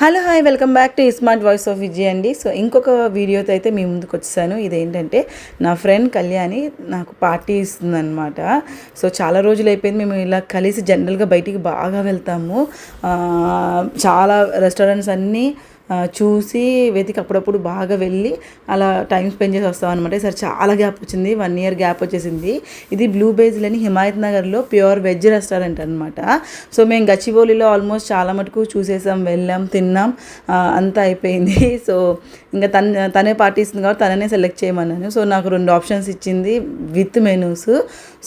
Hello hi welcome back to smart voice of Vijay అండి. So ఇంకొక వీడియోతో అయితే మీ ముందుకు వచ్చాను ఇదేంటంటే నా ఫ్రెండ్ కళ్యాణి నాకు పార్టీ ఇస్తుందన్నమాట. సో చాలా రోజులు అయిపోయింది. మేము ఇలా కలిసి జనరల్గా బయటికి బాగా వెళ్తాము. చాలా రెస్టారెంట్స్ అన్నీ చూసి వెతికి అప్పుడప్పుడు బాగా వెళ్ళి అలా టైం స్పెండ్ చేసి వస్తాం అనమాట ఈసారి చాలా గ్యాప్ వచ్చింది. వన్ ఇయర్ గ్యాప్ వచ్చేసింది. ఇది బ్లూ బేజ్లని హిమాయత్ నగర్లో ప్యూర్ వెజ్ రెస్టారెంట్ అనమాట సో మేము గచ్చిబౌలిలో ఆల్మోస్ట్ చాలా మటుకు చూసేసాం వెళ్ళాం తిన్నాం. అంతా అయిపోయింది. సో ఇంకా తన తనే పార్టీ ఇస్తుంది కాబట్టి తననే సెలెక్ట్ చేయమన్నాను. సో నాకు రెండు ఆప్షన్స్ ఇచ్చింది విత్ మెనూస్.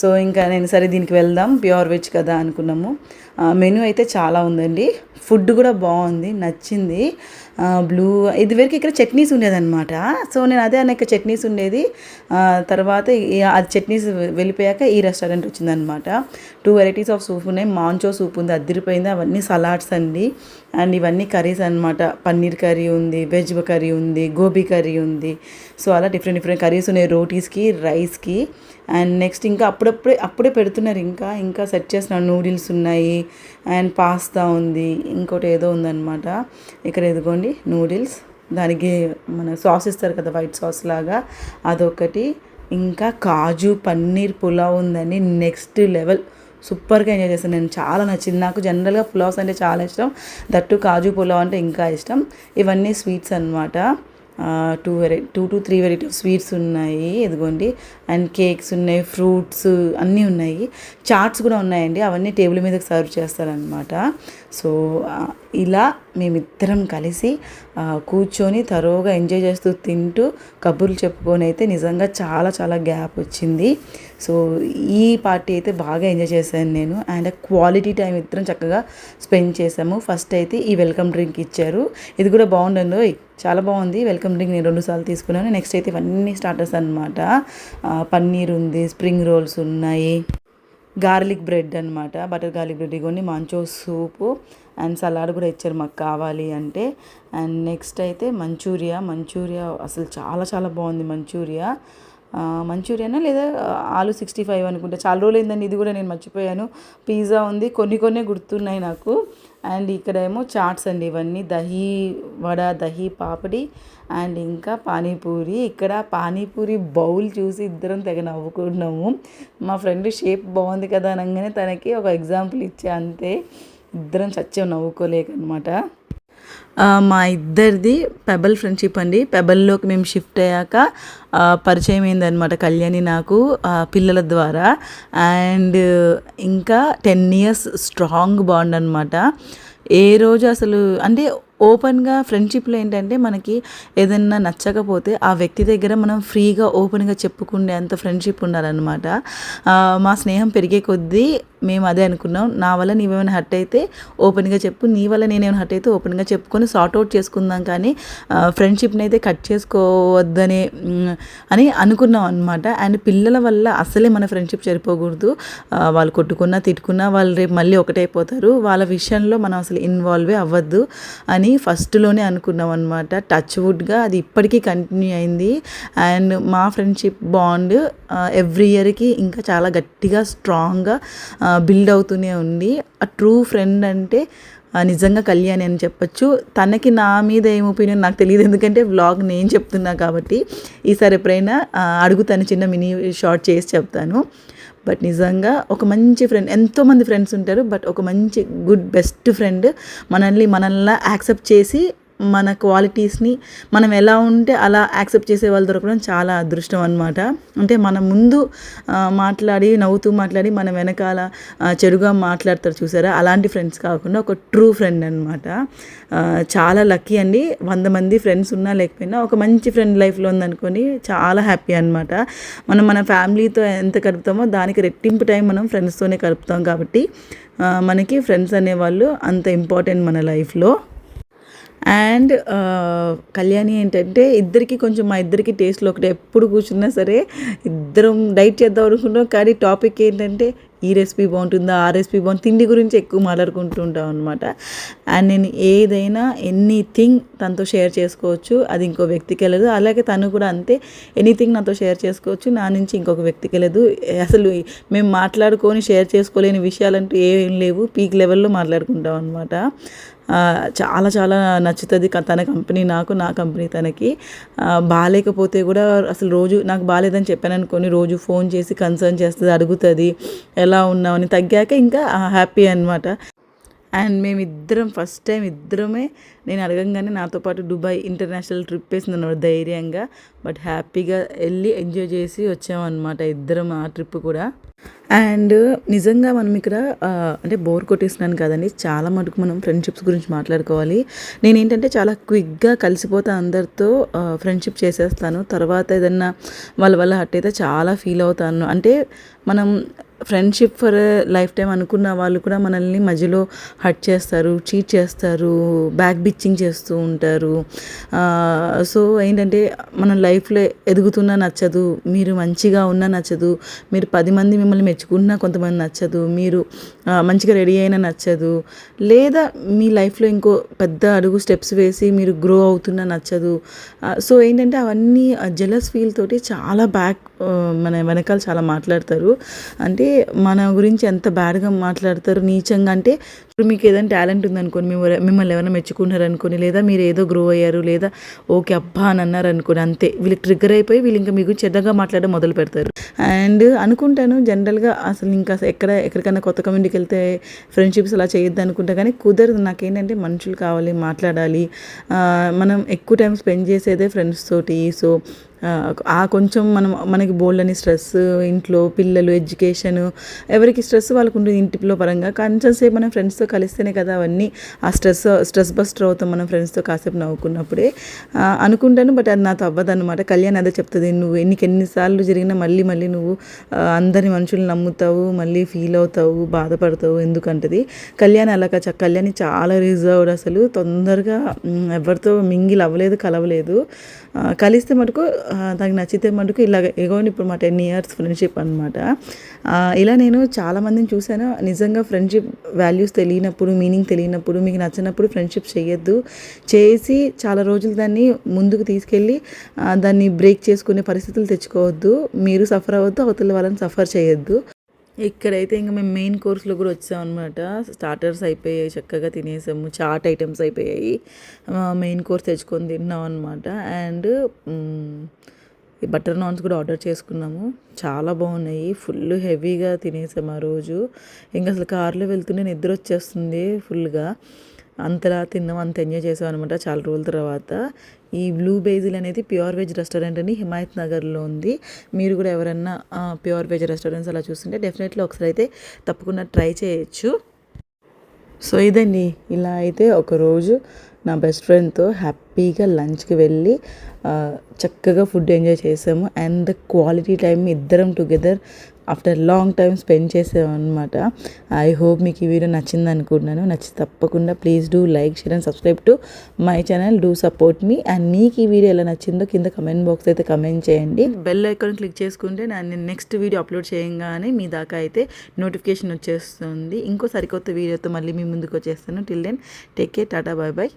సో ఇంకా నేను సరే దీనికి వెళ్దాం ప్యూర్ వెజ్ కదా అనుకున్నాము. మెనూ అయితే చాలా ఉందండి. ఫుడ్ కూడా బాగుంది నచ్చింది. బ్లూ బ్లూ ఇదివరకు ఇక్కడ చట్నీస్ ఉండేదన్నమాట. సో నేను అదే అనేక చట్నీస్ ఉండేది. తర్వాత అది ఆ చట్నీస్ వెళ్ళిపోయాక ఈ రెస్టారెంట్ వచ్చిందనమాట టూ వెరైటీస్ ఆఫ్ సూప్ ఉన్నాయి. మాంచో సూప్ ఉంది అద్దరిపోయింది. అవన్నీ సలాడ్స్ అండి. అండ్ ఇవన్నీ కర్రీస్ అనమాట పన్నీర్ కర్రీ ఉంది వెజ్ కర్రీ ఉంది గోబీ కర్రీ ఉంది. సో అలా డిఫరెంట్ డిఫరెంట్ కర్రీస్ ఉన్నాయి రోటీస్కి రైస్కి అండ్ నెక్స్ట్ ఇంకా అప్పుడప్పుడే అప్పుడే పెడుతున్నారు ఇంకా. ఇంకా సెట్ చేస్తున్నారు. నూడిల్స్ ఉన్నాయి అండ్ పాస్తా ఉంది ఇంకోటి ఏదో ఉందన్నమాట. ఇక్కడ ఎదుగోండి నూడిల్స్. దానికి మన సాస్ ఇస్తారు కదా వైట్ సాస్ లాగా. అదొకటి. ఇంకా కాజు పన్నీర్ పులావ్ ఉందని నెక్స్ట్ లెవెల్. సూపర్గా ఎంజాయ్ చేస్తాను. నేను చాలా నచ్చింది. నాకు జనరల్గా పులావ్స్ అంటే చాలా ఇష్టం. దట్టు కాజు పులావ్ అంటే ఇంకా ఇష్టం. ఇవన్నీ స్వీట్స్ అనమాట two వెరై two to three variety of sweets ఉన్నాయి ఇదిగోండి. అండ్ కేక్స్ ఉన్నాయి ఫ్రూట్స్ అన్నీ ఉన్నాయి. చాట్స్ కూడా ఉన్నాయండి అవన్నీ టేబుల్ మీదకి సర్వ్ చేస్తారనమాట సో ఇలా మేమిద్దరం కలిసి కూర్చొని తరోగా ఎంజాయ్ చేస్తూ తింటూ కబుర్లు చెప్పుకొని అయితే నిజంగా చాలా చాలా గ్యాప్ వచ్చింది. సో ఈ పార్టీ అయితే బాగా ఎంజాయ్ చేశాను నేను. అండ్ క్వాలిటీ టైం ఇద్దరం చక్కగా స్పెండ్ చేసాము ఫస్ట్ అయితే ఈ వెల్కమ్ డ్రింక్ ఇచ్చారు. ఇది కూడా బాగుండండి ఓయ్ చాలా బాగుంది. వెల్కమ్ డ్రింక్ నేను రెండుసార్లు తీసుకున్నాను. నెక్స్ట్ అయితే ఇవన్నీ స్టార్టర్స్ అనమాట పన్నీర్ ఉంది స్ప్రింగ్ రోల్స్ ఉన్నాయి గార్లిక్ బ్రెడ్ అనమాట బటర్ గార్లిక్ బ్రెడ్ ఇగోండి మంచో సూపు అండ్ సలాడ్ కూడా ఇచ్చారు మాకు కావాలి అంటే. అండ్ నెక్స్ట్ అయితే మంచూరియా. మంచూరియా అసలు చాలా చాలా బాగుంది మంచూరియా. మంచూరియానా లేదా ఆలు సిక్స్టీ ఫైవ్ అనుకుంటా. చాలా రోజులు అయిందండి ఇది కూడా నేను మర్చిపోయాను. పిజ్జా ఉంది కొన్ని కొన్ని గుర్తున్నాయి నాకు. అండ్ ఇక్కడ ఏమో చాట్స్ అండి ఇవన్నీ. దహీ వడ దహీ పాపడి అండ్ ఇంకా పానీపూరి. ఇక్కడ పానీపూరి బౌల్ చూసి ఇద్దరం తెగ నవ్వుకున్నాము. మా ఫ్రెండ్ షేప్ బాగుంది కదా అనగానే తనకి ఒక ఎగ్జాంపుల్ ఇచ్చే అంతే. ఇద్దరం చచ్చాం నవ్వుకోలేకనమాట. మా ఇద్దరిది పెబల్ ఫ్రెండ్షిప్ అండి. పెబల్లోకి మేము షిఫ్ట్ అయ్యాక పరిచయం అయిందనమాట కళ్యాణి నాకు పిల్లల ద్వారా. అండ్ ఇంకా టెన్ ఇయర్స్ స్ట్రాంగ్ బాండ్ అనమాట ఏ రోజు అసలు అంటే ఓపెన్గా ఫ్రెండ్షిప్లో ఏంటంటే మనకి ఏదన్నా నచ్చకపోతే ఆ వ్యక్తి దగ్గర మనం ఫ్రీగా ఓపెన్గా చెప్పుకునే అంత ఫ్రెండ్షిప్ ఉండాలన్నమాట. మా స్నేహం పెరిగే కొద్దీ మేము అదే అనుకున్నాం. నా వల్ల నీవేమైనా హర్ట్ అయితే ఓపెన్గా చెప్పు. నీ వల్ల నేనేమైనా హర్ట్ అయితే ఓపెన్గా చెప్పుకొని సార్ట్ అవుట్ చేసుకుందాం కానీ ఫ్రెండ్షిప్ని అయితే కట్ చేసుకోవద్దనే అని అనుకున్నాం అనమాట అండ్ పిల్లల వల్ల అసలే మన ఫ్రెండ్షిప్ సరిపోకూడదు. వాళ్ళు కొట్టుకున్నా తిట్టుకున్నా వాళ్ళు రేపు మళ్ళీ ఒకటైపోతారు వాళ్ళ విషయంలో మనం అసలు ఇన్వాల్వే అవ్వద్దు అని ఫస్ట్లోనే అనుకున్నాం అనమాట టచ్ వుడ్గా అది ఇప్పటికీ కంటిన్యూ అయింది. అండ్ మా ఫ్రెండ్షిప్ బాండ్ ఎవ్రీ ఇయర్కి ఇంకా చాలా గట్టిగా స్ట్రాంగ్గా బిల్డ్ అవుతూనే ఉంది. ఆ ట్రూ ఫ్రెండ్ అంటే నిజంగా కళ్యాణి అని చెప్పొచ్చు. తనకి నా మీద ఏం ఒపీనియన్ నాకు తెలియదు. ఎందుకంటే వ్లాగ్ నేను చెప్తున్నా కాబట్టి. ఈసారి ఎప్పుడైనా అడుగుతాను చిన్న మినీ షార్ట్ చేసి చెప్తాను. బట్ నిజంగా ఒక మంచి ఫ్రెండ్ ఎంతోమంది ఫ్రెండ్స్ ఉంటారు. బట్ ఒక మంచి గుడ్ బెస్ట్ ఫ్రెండ్ మనల్ని మనల్ని యాక్సెప్ట్ చేసి మన క్వాలిటీస్ని మనం ఎలా ఉంటే అలా యాక్సెప్ట్ చేసే వాళ్ళు దొరకడం చాలా అదృష్టం అనమాట అంటే మన ముందు మాట్లాడి నవ్వుతూ మాట్లాడి మన వెనకాల చెడుగా మాట్లాడతారు చూసారా? అలాంటి ఫ్రెండ్స్ కాకుండా ఒక ట్రూ ఫ్రెండ్ అనమాట చాలా లక్కీ అండి. వంద మంది ఫ్రెండ్స్ ఉన్నా లేకపోయినా ఒక మంచి ఫ్రెండ్ లైఫ్లో ఉందనుకొని చాలా హ్యాపీ అనమాట మనం మన ఫ్యామిలీతో ఎంత గడుపుతామో దానికి రెట్టింపు టైం మనం ఫ్రెండ్స్తోనే గడుపుతాం కాబట్టి మనకి ఫ్రెండ్స్ అనేవాళ్ళు అంత ఇంపార్టెంట్ మన లైఫ్లో అండ్ uh, కళ్యాణి ఏంటంటే ఇద్దరికి కొంచెం మా ఇద్దరికి టేస్ట్లో ఒకటి ఎప్పుడు కూర్చున్నా సరే ఇద్దరం డైట్ చేద్దాం అనుకుంటాం కానీ టాపిక్ ఏంటంటే ఈ రెసిపీ బాగుంటుందా ఆ రెసిపీ బాగుంటుంది తిండి గురించి ఎక్కువ మాట్లాడుకుంటూ ఉంటాం అనమాట అండ్ నేను ఏదైనా ఎనీథింగ్ తనతో షేర్ చేసుకోవచ్చు. అది ఇంకో వ్యక్తికి వెళ్ళదు. అలాగే తను కూడా అంతే. ఎనీథింగ్ నాతో షేర్ చేసుకోవచ్చు. నా నుంచి ఇంకొక వ్యక్తికి వెళ్ళదు. అసలు మేము మాట్లాడుకొని షేర్ చేసుకోలేని విషయాలంటూ ఏం లేవు. పీక్ లెవెల్లో మాట్లాడుకుంటాం అనమాట చాలా చాలా నచ్చుతుంది తన కంపెనీ నాకు నా కంపెనీ తనకి. బాగాలేకపోతే కూడా అసలు రోజు నాకు బాగాలేదని చెప్పాను అనుకోని రోజు ఫోన్ చేసి కన్సర్న్ చేస్తుంది అడుగుతుంది ఎలా ఉన్నామని తగ్గాక ఇంకా హ్యాపీ అనమాట అండ్ మేమిద్దరం ఫస్ట్ టైం ఇద్దరమే నేను అడగంగానే నాతో పాటు దుబాయ్ ఇంటర్నేషనల్ ట్రిప్ వేసింది అన్నమాట ధైర్యంగా. బట్ హ్యాపీగా వెళ్ళి ఎంజాయ్ చేసి వచ్చామన్నమాట ఇద్దరం ఆ ట్రిప్ కూడా. అండ్ నిజంగా మనం ఇక్కడ అంటే బోర్ కొట్టేస్తున్నాను కదండి చాలా మటుకు మనం ఫ్రెండ్షిప్స్ గురించి మాట్లాడుకోవాలి. నేను ఏంటంటే చాలా క్విక్గా కలిసిపోతా అందరితో ఫ్రెండ్షిప్ చేసేస్తాను. తర్వాత ఏదన్నా వాళ్ళ వల్ల హట్ అయితే చాలా ఫీల్ అవుతాను. అంటే మనం ఫ్రెండ్షిప్ ఫర్ లైఫ్ టైం అనుకున్న వాళ్ళు కూడా మనల్ని మధ్యలో హట్ చేస్తారు చీట్ చేస్తారు బ్యాక్ బిచ్చింగ్ చేస్తూ ఉంటారు. సో ఏంటంటే మన లైఫ్లో ఎదుగుతున్నా నచ్చదు మీరు మంచిగా ఉన్నా నచ్చదు మీరు పది మంది మిమ్మల్ని మెచ్చుకున్నా కొంతమంది నచ్చదు మీరు మంచిగా రెడీ అయినా నచ్చదు లేదా మీ లైఫ్లో ఇంకో పెద్ద అడుగు స్టెప్స్ వేసి మీరు గ్రో అవుతున్నా నచ్చదు. సో ఏంటంటే అవన్నీ జెలస్ ఫీల్ తోటి చాలా బ్యాక్ మన వెనకాల చాలా మాట్లాడతారు. అంటే మన గురించి ఎంత బ్యాడ్గా మాట్లాడతారు నీచంగా అంటే ఇప్పుడు మీకు ఏదైనా టాలెంట్ ఉందనుకోని మిమ్మల్ని మిమ్మల్ని ఎవరైనా మెచ్చుకున్నారు అనుకోని లేదా మీరు ఏదో గ్రో అయ్యారు లేదా ఓకే అబ్బా అని అన్నారు అనుకోని అంతే. వీళ్ళకి ట్రిగ్గర్ అయిపోయి వీళ్ళు ఇంకా మీకు చెడ్డగా మాట్లాడడం మొదలు పెడతారు. అండ్ అనుకుంటాను జనరల్గా అసలు ఇంకా ఎక్కడ ఎక్కడికైనా కొత్త కమ్యూనిటీకి వెళ్తే ఫ్రెండ్షిప్స్ అలా చేయొద్దు అనుకుంటా కానీ కుదరదు. నాకేంటంటే మనుషులు కావాలి మాట్లాడాలి. మనం ఎక్కువ టైం స్పెండ్ చేసేదే ఫ్రెండ్స్ తోటి. సో ఆ, కొంచెం మనం మనకి బోల్డ్ అని స్ట్రెస్ ఇంట్లో పిల్లలు ఎడ్యుకేషన్ ఎవరికి స్ట్రెస్ వాళ్ళకు ఉంటుంది ఇంటిలో పరంగా. కొంచెం సేపు మనం ఫ్రెండ్స్తో కలిస్తేనే కదా అవన్నీ ఆ స్ట్రెస్ స్ట్రెస్ బస్టర్ అవుతాం మనం ఫ్రెండ్స్తో కాసేపు నవ్వుకున్నప్పుడే. అనుకుంటాను బట్ అది నాతో అవ్వదు అనమాట కళ్యాణ్ అదే చెప్తుంది నువ్వు ఎన్నికి ఎన్నిసార్లు జరిగినా మళ్ళీ మళ్ళీ నువ్వు అందరి మనుషులు నమ్ముతావు మళ్ళీ ఫీల్ అవుతావు బాధపడతావు ఎందుకంటది. కళ్యాణ్ అలాగా చ- కళ్యాణి చాలా రిజర్వ్డ్ అసలు. తొందరగా ఎవరితో మింగిల్ అవ్వలేదు కలవలేదు. కలిస్తే మటుకు ఆ, నచ్చితే మటుకు ఇలాగ ఎగోని ఇప్పుడు మా టెన్ ఇయర్స్ ఫ్రెండ్షిప్ అనమాట ఇలా నేను చాలా మందిని చూశాను. నిజంగా ఫ్రెండ్షిప్ వాల్యూస్ తెలియనప్పుడు మీనింగ్ తెలియనప్పుడు మీకు నచ్చినప్పుడు ఫ్రెండ్షిప్ చేయొద్దు చేసి చాలా రోజులు దాన్ని ముందుకు తీసుకెళ్ళి దాన్ని బ్రేక్ చేసుకునే పరిస్థితులు తెచ్చుకోవద్దు. మీరు సఫర్ అవ్వద్దు అవతల వాళ్ళని సఫర్ చేయొద్దు ఇక్కడైతే ఇంకా మేము మెయిన్ కోర్స్లో కూడా వచ్చాం అనమాట స్టార్టర్స్ అయిపోయాయి చక్కగా తినేసాము చాట్ ఐటమ్స్ అయిపోయాయి. మెయిన్ కోర్స్ తెచ్చుకొని తిన్నాం అనమాట అండ్ ఈ బటర్ నాన్స్ కూడా ఆర్డర్ చేసుకున్నాము. చాలా బాగున్నాయి. ఫుల్ హెవీగా తినేసాము ఆ రోజు. ఇంకా అసలు కార్లో వెళ్తుంటే నిద్ర వచ్చేస్తుంది ఫుల్గా అంతలా తిన్నాం అంత ఎంజాయ్ చేసాం అనమాట చాలా రోజుల తర్వాత. ఈ బ్లూ బేజిల్ అనేది ప్యూర్ వెజ్ రెస్టారెంట్ అని హిమాయత్ నగర్లో ఉంది. మీరు కూడా ఎవరన్నా ప్యూర్ వెజ్ రెస్టారెంట్స్ అలా చూస్తుంటే డెఫినెట్లీ ఒకసారి అయితే తప్పకుండా ట్రై చేయొచ్చు. సో ఇదండి. ఇలా అయితే ఒకరోజు నా బెస్ట్ ఫ్రెండ్తో హ్యాపీ హ్యాపీగా లంచ్కి వెళ్ళి చక్కగా ఫుడ్ ఎంజాయ్ చేసాము. అండ్ ద క్వాలిటీ టైం ఇద్దరం together after long time spend చేసాము అనమాట ఐ హోప్ మీకు ఈ వీడియో నచ్చింది అనుకుంటున్నాను. నచ్చి తప్పకుండా please do like share and subscribe to my channel. Do support me. And మీకు ఈ వీడియో ఎలా నచ్చిందో కింద కమెంట్ బాక్స్ అయితే కమెంట్ చేయండి. బెల్ ఐకాన్ క్లిక్ చేసుకుంటే నేను నెక్స్ట్ వీడియో అప్లోడ్ చేయగానే మీ దాకా అయితే నోటిఫికేషన్ వచ్చేస్తుంది. ఇంకో సరికొత్త వీడియోతో మళ్ళీ మీ ముందుకు వచ్చేస్తాను. Till then take care. Tata bye bye.